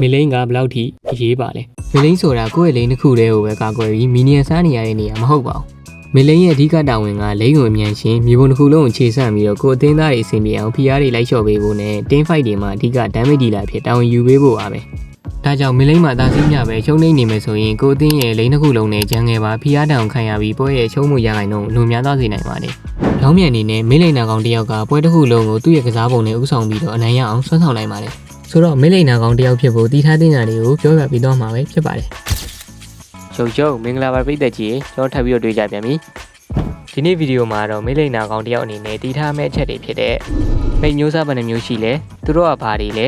မီလိန်ကဘယ်လောက်ထိအရေးပါလဲမီလိန်ဆိုတာကိုယ့်ရဲ့လိန်တစ်ခုတည်းကိုပဲကာကွယ်ပြီးမီနီယံစားနေရတဲ့နေရာမဟုတ်ပါဘူးမီလိန်ရဲ့အဓိကတာဝန်ကလိန်ကိုအမြန်ရှင်မြေပုံတစ်ခုလုံးကိုခြေဆန့်ပြီးတော့ကိုယ်အသင်းသားတွေအဆင်ပြေအောင်ဖိအားတွေလိုက်လျှော့ပေးဖို့နဲ့တင်းဖိုက်တွေမှာအဓိက damage dealer ဖြစ်တာဝန်ယူပေးဖို့ပါပဲဒါကြောင့်မီလိန်မှာအသာစီးမြပဲချုံနေနေမယ်ဆိုရင်ကိုယ်အသင်းရဲ့လိန်တစ်ခုလုံးနဲ့ဂျန်ငယ်ပါဖိအားတောင်ခံရပြီးပွဲရဲ့ချုံးမှုရခိုင်တော့လူများသွားစေနိုင်ပါတယ်။လောင်းမြန်အနေနဲ့မင်းလိန်နာကောင်တစ်ယောက်ကပွဲတစ်ခုလုံးကိုသူ့ရဲ့ကစားပုံနဲ့ဥဆောင်ပြီးတော့အနိုင်ရအောင်ဆွမ်းဆောင်နိုင်ပါတယ်။ ဆိုတော့မင်းလိန်နာကောင်တစ်ယောက်ဖြစ်ဖို့တီးထားတဲ့ညာတွေကိုပြောပြပြီးတော့မှာပဲဖြစ်ပါတယ်။ချုပ်ချုပ်မင်္ဂလာပါပြည်သက်ကြီးကျွန်တော်ထပ်ပြီးတော့တွေ့ကြပြန်ပြီ။ဒီနေ့ဗီဒီယိုမှာတော့မင်းလိန်နာကောင်တစ်ယောက်အနေနဲ့တီးထားမဲ့အချက်တွေဖြစ်တဲ့မိတ်မျိုးစားဘယ်နှမျိုးရှိလဲသူတို့ကဘာတွေလဲ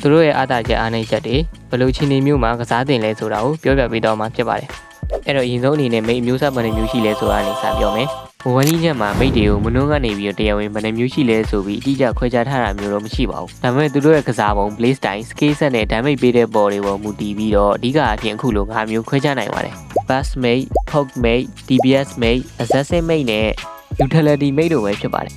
သူတို့ရဲ့အားသာချက်အားနည်းချက်တွေဘယ်လိုချင်းနေမျိုးမှာကစားတင်လဲဆိုတာကိုပြောပြပေးတော့မှာဖြစ်ပါတယ်။အဲ့တော့အရင်ဆုံးအနေနဲ့မိတ်အမျိုးစားဘယ်နှမျိုးရှိလဲဆိုတာအနေစပြောမယ်။ မိုဘိုင်းကြီးချက်မှာမိတ်တွေကိုမနှုံးကနေပြီးတော့တရားဝင်ဘယ်နှမျိုးရှိလဲဆိုပြီးအတိအကျခွဲခြားထားတာမျိုးတော့မရှိပါဘူး။ဒါပေမဲ့သူတို့ရဲ့ကစားပုံ play style skill set နဲ့ damage ပေးတဲ့ပေါ်တွေပေါ်မူတည်ပြီးတော့အဓိကအပြင်အခုလို၅မျိုးခွဲခြားနိုင်ပါတယ်။ pass mate, poke mate, DPS mate, assassin mate နဲ့ utility mate တို့ပဲဖြစ်ပါတယ်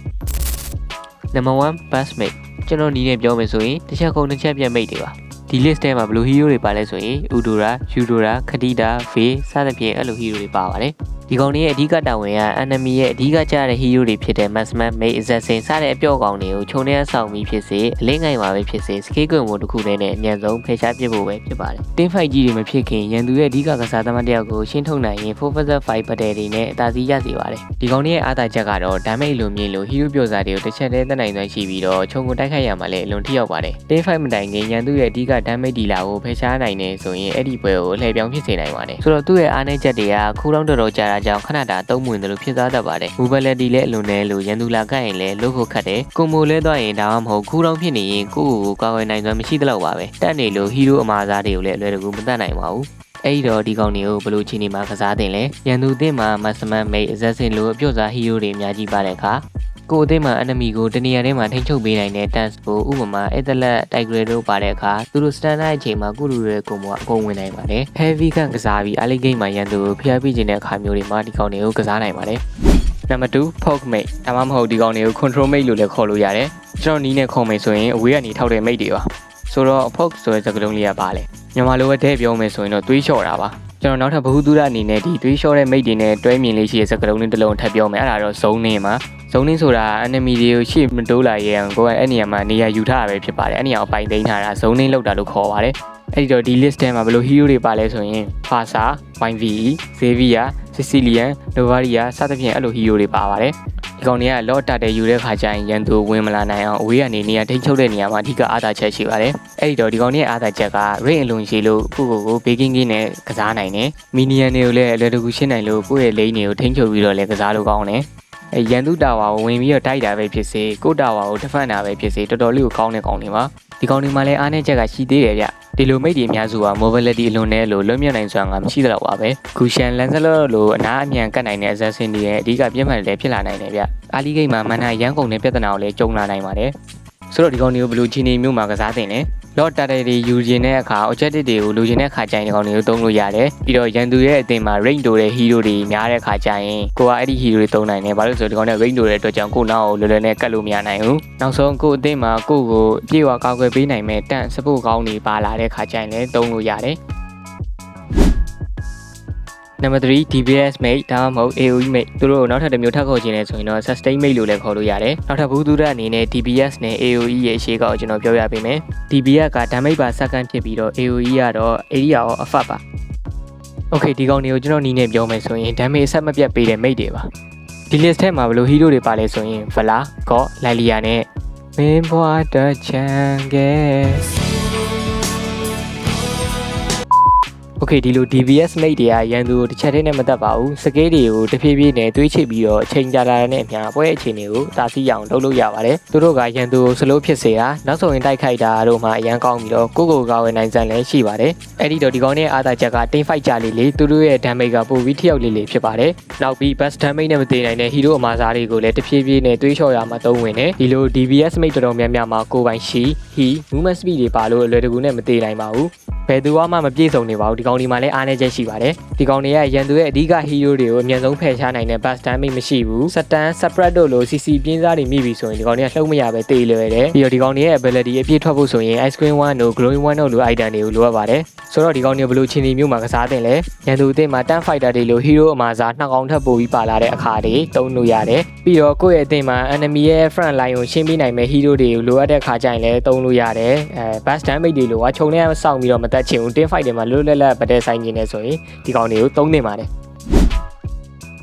။ Number 1 pass mate ကျွန်တော်နီးနဲ့ပြောမယ်ဆိုရင်တစ်ချက်ကုန်တစ်ချက်ပြတ်မိတ်တွေပါ ဒီ list ထဲမှာဘယ်လို hero တွေပါလဲဆိုရင် Udora, Yudora, Khadida, Vey စသဖြင့်အဲ့လို hero တွေပါပါတယ်ဒီကောင်တွေရဲ့အဓိကတာဝန်က enemy ရဲ့အဓိကကျတဲ့ hero တွေဖြစ်တဲ့ Maxman, Mate, Assassin စတဲ့အပျော့ကောင်တွေကိုခြုံထဲဆောင်ပြီးဖြစ်စေအလင်းငိုင်မှာပဲဖြစ်စေ skill ကွန်ဘိုတစ်ခုနဲ့နဲ့အမြန်ဆုံးဖယ်ရှားပစ်ဖို့ပဲဖြစ်ပါတယ်။ Team fight ကြီးတွေမဖြစ်ခင်ရန်သူရဲ့အဓိကကစားသမားတစ်ယောက်ကိုရှင်းထုတ်နိုင်ရင် Professor Fight Battle တွေနဲ့အသာစီးရစေပါတယ်။ဒီကောင်တွေရဲ့အားသာချက်ကတော့ damage လိုမြင်လို့ hero ပြောစားတွေကိုတစ်ချက်တည်းတက်နိုင်စွမ်းရှိပြီးတော့ခြုံကိုတိုက်ခိုက်ရမှာလည်းအလွန်ထိရောက်ပါတယ်။ Team fight မတိုင်ခင်ရန်သူရဲ့အဓိက damage dealer ကိုဖယ်ရှားနိုင်နေဆိုရင်အဲ့ဒီပွဲကိုလှည့်ပြောင်းဖြစ်စေနိုင်ပါတယ်။ဆိုတော့သူ့ရဲ့အားနည်းချက်တွေကခူးတောင်းတော်တော်ကြာတာကြောင့်ခဏတာသုံးမဝင်တယ်လို့ဖြစ်သွားတတ်ပါတယ်။ mobility လည်းအလွန်နဲ့လို့ရန်သူလာကတ်ရင်လည်းလုတ်ဖို့ခတ်တယ်။ကွန်ဘိုလဲသွားရင်ဒါမှမဟုတ်ခူးတောင်းဖြစ်နေရင်ကိုယ့်ကိုယ်ကိုကာကွယ်နိုင်စွမ်းမရှိသလောက်ပါပဲ။တက်နေလို့ဟီးရိုးအမားစားတွေကိုလည်းအလွယ်တကူမတတ်နိုင်ပါဘူး။အဲ့ဒီတော့ဒီကောင်တွေကိုဘယ်လိုချီနေမှာကစားတင်လဲရန်သူအသင်းမှာမတ်စမန်မိတ်အဇက်စင်လိုအပြုတ်စားဟီးရိုးတွေအများကြီးပါတဲ့အခါ ကိုယ်အသင်းမှာ enemy ကိုတနေရာထဲမှာထိန်းချုပ်ပေးနိုင်တဲ့ dance ကိုဥပမာအက်တလက်တိုက်ဂရတို့ပါတဲ့အခါသူတို့ standard အချိန်မှာကုလူတွေကိုမှအကုန်ဝင်နိုင်ပါတယ် heavy ကကစားပြီး early game မှာရန်သူကိုဖျက်ပေးခြင်းတဲ့အခါမျိုးတွေမှာဒီကောင်တွေကိုကစားနိုင်ပါတယ် number 2 poke mate ဒါမှမဟုတ်ဒီကောင်တွေကို control mate လို့လည်းခေါ်လို့ရတယ်ကျွန်တော်နီးနဲ့ခေါ်မယ်ဆိုရင်အဝေးကနေထောက်တဲ့ mate တွေပါဆိုတော့ poke ဆိုတဲ့စကားလုံးလေးကပါလေမြန်မာလိုပဲတဲ့ပြောမယ်ဆိုရင်တော့တွေးလျှော့တာပါ ကျွန်တော်နောက်ထပ်ဘ ഹു တုဒအနေနဲ့ဒီတွေးလျှော့တဲ့ mate တွေနဲ့တွဲမြင်လေးရှိတဲ့စကားလုံးလေးတစ်လုံးထပ်ပြောမယ်အဲ့ဒါတော့ဇုံနေမှာဇုံနေဆိုတာ enemy တွေကိုရှေ့မတိုးလာရဲအောင်ကိုယ်ကအဲ့နေရာမှာနေရာယူထားတာပဲဖြစ်ပါတယ်အဲ့နေရာကိုပိုင်သိမ်းထားတာဇုံနေလောက်တာလို့ခေါ်ပါတယ်အဲ့ဒီတော့ဒီ list ထဲမှာဘယ်လို hero တွေပါလဲဆိုရင် Fasa, YVE, Xavier, Sicilian, Novaria စသဖြင့်အဲ့လို hero တွေပါပါတယ် ဒီကောင်တွေကလော့တတဲ့ယူတဲ့ခါကျရင်ရန်သူဝင်မလာနိုင်အောင်အဝေးကနေနေရာထိန်းချုပ်တဲ့နေရာမှာအဓိကအားသာချက်ရှိပါတယ်အဲ့ဒီတော့ဒီကောင်တွေရဲ့အားသာချက်က rate အလွန်ရှိလို့ကိုကိုကိုဘေကင်းကင်းနဲ့ကစားနိုင်တယ်မီနီယန်တွေကိုလည်းအလွယ်တကူရှင်းနိုင်လို့ကိုယ့်ရဲ့လိန်တွေကိုထိန်းချုပ်ပြီးတော့လည်းကစားလို့ကောင်းတယ်အဲရန်သူတာဝါကိုဝင်ပြီးတော့တိုက်တာပဲဖြစ်စေကိုတာဝါကိုဒဖန်တာပဲဖြစ်စေတော်တော်လေးကိုကောင်းတဲ့ကောင်တွေပါ ဒီကောင်တွေမှာလည်းအားနည်းချက်ကရှိသေးတယ်ဗျဒီလိုမိတ်တွေအများစုက mobility အလွန်နဲ့လို့လွတ်မြောက်နိုင်စွမ်းကမရှိတော့ပါပဲ။ Cushion Lancelot လိုအနားအမြန်ကတ်နိုင်တဲ့ assassin တွေရဲ့အဓိကပြင်းမှန်လည်းဖြစ်လာနိုင်တယ်ဗျ။ Ali Gate မှာမန်နာရန်ကုန်တဲ့ပြဿနာကိုလည်းကြုံလာနိုင်ပါတယ်။ဆိုတော့ဒီကောင်တွေကိုဘယ်လိုခြေနေမျိုးမှာကစားတင်လဲ။ lot တာတဲ့တွေယူခြင်းတဲ့အခါ objective တွေကိုလိုချင်တဲ့အခါကျရင်ဒီကောင်တွေကိုသုံးလို့ရတယ်။ပြီးတော့ရန်သူရဲ့အသင်းမှာ range တိုတဲ့ hero တွေများတဲ့အခါကျရင်ကိုကအဲ့ဒီ hero တွေသုံးနိုင်တယ်။ဘာလို့လဲဆိုတော့ဒီကောင်တွေက range တိုတဲ့အတွက်ကြောင့်ကိုနောက်ကိုလွယ်လွယ်နဲ့ကတ်လို့မရနိုင်ဘူး။နောက်ဆုံးကိုအသင်းမှာကိုကိုအပြည့်အဝကာကွယ်ပေးနိုင်မဲ့တန့် support ကောင်းတွေပါလာတဲ့အခါကျရင်လည်းသုံးလို့ရတယ်။ Number 3 DPS mate ဒါမှမဟုတ် AOE mate သူတို့နောက်ထပ်တစ်မျိုးထပ်ခေါ်ခြင်းလဲဆိုရင်တော့ sustain mate လို့လည်းခေါ်လို့ရတယ်။နောက်ထပ်ဘူးသူရအနေနဲ့ DPS နဲ့ AOE ရဲ့အရှိကောက်ကျွန်တော်ပြောပြပေးမယ်။ DPS က damage ပါ second ဖြစ်ပြီးတော့ AOE ကတော့ area ရော effect ပါ။ Okay ဒီကောင်တွေကိုကျွန်တော်နီးနဲ့ပြောမယ်ဆိုရင် damage ဆက်မပြတ်ပေးတဲ့ mate တွေပါ။ဒီ list ထဲမှာဘယ်လို hero တွေပါလဲဆိုရင် Vala, God, Lilia နဲ့မင်းဘွားတချန်ကဲ โอเคဒီလို DBS mate တွေကရန်သူကိုတစ်ချက်တည်းနဲ့မတက်ပါဘူးစကေးတွေကိုတဖြည်းဖြည်းနဲ့တွေးချိပြီးတော့အချိန်ကြာလာတဲ့နဲ့အမျှပွဲအခြေအနေကိုတာစီရအောင်လုပ်လို့ရပါတယ်သူတို့ကရန်သူကိုစလို့ဖြစ်စေတာနောက်ဆုံးရင်တိုက်ခိုက်တာတို့မှအရန်ကောင်းပြီးတော့ကိုကိုကာဝယ်နိုင်စံလည်းရှိပါတယ်အဲ့ဒီတော့ဒီကောင်ရဲ့အားသာချက်က team fight ကြလေးလေးသူတို့ရဲ့ damage ကပိုပြီးထိရောက်လေးလေးဖြစ်ပါတယ်နောက်ပြီး best damage နဲ့မတည်နိုင်တဲ့ hero အမားစားတွေကိုလည်းတဖြည်းဖြည်းနဲ့တွေးလျှော့ရမှာသုံးဝင်တယ်ဒီလို DBS mate တော်တော်များများမှာကိုပိုင်ရှိ he movement speed တွေပါလို့အလွယ်တကူနဲ့မတည်နိုင်ပါဘူး ဘယ်သူမှမပြည့်စုံနေပါဘူးဒီကောင်ဒီမှာလည်းအားနည်းချက်ရှိပါတယ်ဒီကောင်တွေကရန်သူရဲ့အဓိက hero တွေကိုအမြန်ဆုံးဖယ်ရှားနိုင်တဲ့ bus damage မရှိဘူးစတန် separate တို့လို CC ပြင်းစားတွေမိပြီဆိုရင်ဒီကောင်တွေကလှုပ်မရပဲတေးလွယ်တယ်ပြီးတော့ဒီကောင်တွေရဲ့ ability အပြည့်ထွက်ဖို့ဆိုရင် ice cream 1တို့ glowing 1တို့လို item တွေကိုလိုအပ်ပါတယ် ဆိုတော့ဒီကောင်တွေဘယ်လိုချင်းဒီမျိုးမှာကစားတင်လဲရန်သူအသင်းမှာ10 fighter တွေလို hero အမှားစားနှစ်ကောင်ထပ်ပို့ပြီးပါလာတဲ့အခါတွေတုံးလို့ရတယ်ပြီးတော့ကိုယ့်ရဲ့အသင်းမှာ enemy ရဲ့ front line ကိုရှင်းပေးနိုင်မဲ့ hero တွေကိုလိုအပ်တဲ့အခါကျရင်လည်းတုံးလို့ရတယ်အဲ bus damage တွေလိုကခြုံထဲစောင့်ပြီးတော့မတက်ချင်ဘူး10 fight တွေမှာလွတ်လွတ်လပ်ပတဲ့ဆိုင်နေနေဆိုရင်ဒီကောင်တွေကိုသုံးနေပါတယ်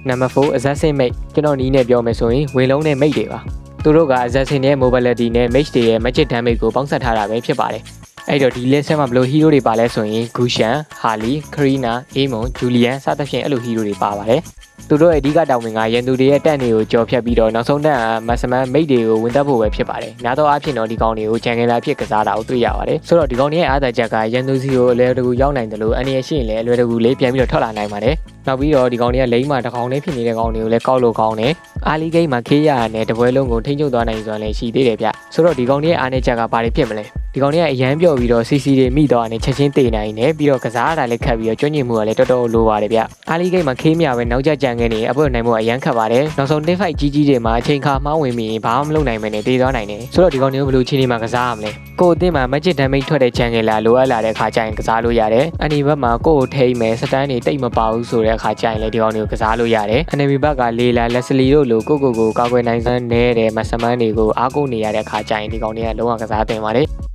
number 4 assassin mate ကျွန်တော်နီးနဲ့ပြောမယ်ဆိုရင်ဝင်လုံးနဲ့ mate တွေပါသူတို့က assassin ရဲ့ mobility နဲ့ mage တွေရဲ့ magic damage ကိုပေါင်းစပ်ထားတာပဲဖြစ်ပါတယ် အဲ့တော့ဒီ list ထဲမှာဘယ်လို hero တွေပါလဲဆိုရင် Gushan, Harley, Karina, Amon, Julian စသဖြင့်အဲ့လို hero တွေပါပါတယ်သူတို့ရဲ့အဓိကတောင်းဝင်ကရန်သူတွေရဲ့တက်တွေကိုကြော်ဖြတ်ပြီးတော့နောက်ဆုံးတက်ကမဆမန်မိတ်တွေကိုဝင်တက်ဖို့ပဲဖြစ်ပါတယ်။များသောအားဖြင့်တော့ဒီကောင်တွေကိုဂျန်ဂယ်လာဖြစ်ကစားတာကိုတွေ့ရပါတယ်။ဆိုတော့ဒီကောင်တွေရဲ့အားသာချက်ကရန်သူစီကိုအလွယ်တကူရောက်နိုင်တယ်လို့အနေရရှိရင်လည်းအလွယ်တကူလေးပြန်ပြီးတော့ထွက်လာနိုင်ပါတယ်။နောက်ပြီးတော့ဒီကောင်တွေကလိမ့်မှာတစ်ကောင်လေးဖြစ်နေတဲ့ကောင်တွေကိုလည်းကောက်လို့ကောင်းတယ်။အာလီဂိမ်းမှာခေးရရနဲ့တပွဲလုံးကိုထိန်းချုပ်သွားနိုင်စွာလည်းရှိသေးတယ်ဗျ။ဆိုတော့ဒီကောင်တွေရဲ့အားနည်းချက်ကဘာတွေဖြစ်မလဲ။ ဒီကောင်တွေကအရန်ပြော့ပြီးတော့ CC တွေမိတော့အနေချက်ချင်းတေနိုင်တယ်ပြီးတော့ကစားရတာလည်းခက်ပြီးတော့ကျွမ်းကျင်မှုကလည်းတော်တော်လိုပါတယ်ဗျ။အာလီဂိမ်းမှာခေးမြပဲနောက်ကျကြံခဲ့နေအပွင့်နိုင်မှုကအရန်ခက်ပါတယ်။နောက်ဆုံး team fight ကြီးကြီးတွေမှာအချိန်ခါမှဝင်ပြီးရင်ဘာမှမလုပ်နိုင်မနဲ့တေးသွားနိုင်တယ်။ဆိုတော့ဒီကောင်တွေကိုဘယ်လိုချင်းနေမှာကစားရမလဲ။ကိုယ်အသင်းမှာ magic damage ထွက်တဲ့ channel လာလိုအပ်လာတဲ့ခါကျရင်ကစားလို့ရတယ်။အနီဘက်မှာကိုယ်ကိုထိမ့်မယ်စတန်းတွေတိတ်မပါဘူးဆိုတဲ့အခါကျရင်လည်းဒီကောင်တွေကိုကစားလို့ရတယ်။ enemy ဘက်ကလေလာလက်စလီတို့လိုကိုကိုကိုကာကွယ်နိုင်စမ်းနေတဲ့မဆမန်းတွေကိုအားကိုးနေရတဲ့အခါကျရင်ဒီကောင်တွေကလုံးဝကစားတင်ပါတယ်။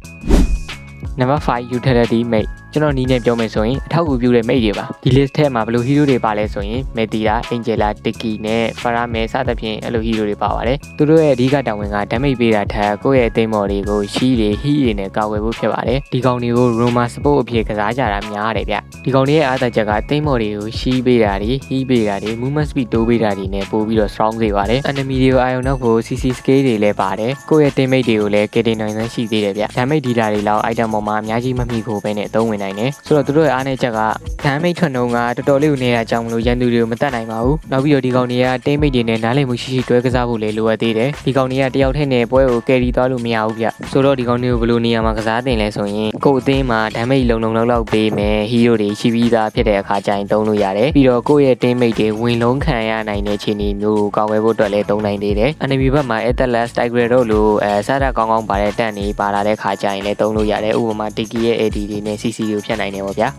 number 5 utility mate ကျွန်တော်နီးနဲ့ပြောမယ်ဆိုရင်အထောက်အကူပြုတဲ့ mate တွေပါဒီ list ထဲမှာဘယ်လို hero တွေပါလဲဆိုရင် Medira, Angela, Tiki နဲ့ Farame စသဖြင့်အဲ့လို hero တွေပါပါတယ်သူတို့ရဲ့အဓိကတာဝန်က damage ပေးတာထက်ကိုယ့်ရဲ့အသိမော်တွေကိုရှိတွေ heat တွေနဲ့ကာကွယ်ဖို့ဖြစ်ပါတယ်ဒီကောင်တွေကို Roma support အဖြစ်ကစားကြတာများတယ်ဗျဒီကောင်တွေရဲ့အားသာချက်ကသိမော်တွေကိုရှိပေးတာတွေ heat ပေးတာတွေ movement speed တိုးပေးတာတွေနဲ့ပို့ပြီးတော့ strong စေပါတယ် enemy တွေကိုအာရုံနောက်ဖို့ CC scale တွေလည်းပါတယ်ကိုယ့်ရဲ့ teammate တွေကိုလည်း KD နိုင်စမ်းရှိသေးတယ်ဗျ damage dealer တွေလောက် item ပေါ်မှာအများကြီးမမိကိုပဲနဲ့အသုံးဝင်နိုင်တယ်ဆိုတော့သူတို့ရဲ့အားနည်းချက်က damage ထွက်နှုန်းကတော်တော်လေးကိုနေရကြောင်းမလို့ရန်သူတွေကိုမတတ်နိုင်ပါဘူးနောက်ပြီးတော့ဒီကောင်တွေက teammate တွေနဲ့နားလည်မှုရှိရှိတွဲကစားဖို့လည်းလိုအပ်သေးတယ်ဒီကောင်တွေကတယောက်ထဲနဲ့ပွဲကို carry သွားလို့မရဘူးဗျဆိုတော့ဒီကောင်တွေကိုဘယ်လိုနေရာမှာကစားတင်လဲဆိုရင်ကိုယ်အသင်းမှာ damage လုံလုံလောက်လောက်ပေးမယ် hero တွေရှိပြီးသားဖြစ်တဲ့အခါကျရင်သုံးလို့ရတယ်ပြီးတော့ကိုယ့်ရဲ့ teammate တွေဝင်လုံးခံရနိုင်တဲ့ခြေအနေမျိုးကိုကောင်းဝဲဖို့အတွက်လည်းသုံးနိုင်သေးတယ် enemy ဘက်မှာ Atlas Tiger တို့လိုအဲစားတာကောင်းကောင်းပါတဲ့တန်တွေပါလာတဲ့ခါကျရင်လည်းသုံးလို့ရတယ်ဥပမာ Tiki ရဲ့ AD တွေနဲ့ CC ကိုဖြတ်နိုင်တယ်ပေါ့ဗျာ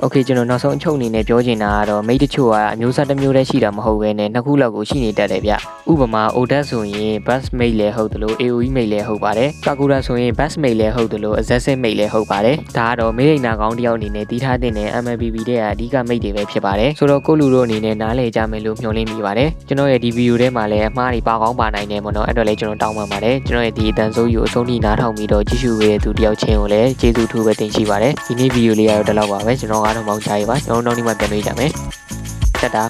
โอเคကျွန်တော်နောက်ဆုံးအချုပ်အနေနဲ့ပြောချင်တာကတော့မိတ်တချို့ကအမျိုးအစားတစ်မျိုးတည်းရှိတာမဟုတ်ဘဲနဲ့နှစ်ခုလောက်ကိုရှိနေတတ်တယ်ဗျဥပမာ Odat ဆိုရင် Bus Mate လည်းဟုတ်တယ်လို့ AOE Mate လည်းဟုတ်ပါတယ် Sakura ဆိုရင် Bus Mate လည်းဟုတ်တယ်လို့ Assassin Mate လည်းဟုတ်ပါတယ်ဒါကတော့မိရိနာကောင်းတစ်ယောက်အနေနဲ့တီးထားတဲ့ MLBB တဲ့အဓိက Mate တွေပဲဖြစ်ပါတယ်ဆိုတော့ကိုလူတို့အနေနဲ့နားလည်ကြမယ်လို့မျှော်လင့်မိပါတယ်ကျွန်တော်ရဲ့ဒီဗီဒီယိုထဲမှာလည်းအမှားတွေပါကောင်းပါနိုင်တယ်ပေါ့နော်အဲ့တော့လည်းကျွန်တော်တောင်းပန်ပါတယ်ကျွန်တော်ရဲ့ဒီအတန်ဆိုးယူအဆုံးထိနားထောင်ပြီးတော့ကြည့်ရှုပေးတဲ့သူတစ်ယောက်ချင်းကိုလည်းကျေးဇူးထူးပဲတင်ရှိပါတယ်ဒီနေ့ဗီဒီယိုလေးကတော့ဒီလောက်ပါပဲကျွန်တော်က တော့မောင်ချာရေးပါကျွန်တော်နောက်နေ့မှပြန်တွေ့ကြမယ်တက်တာ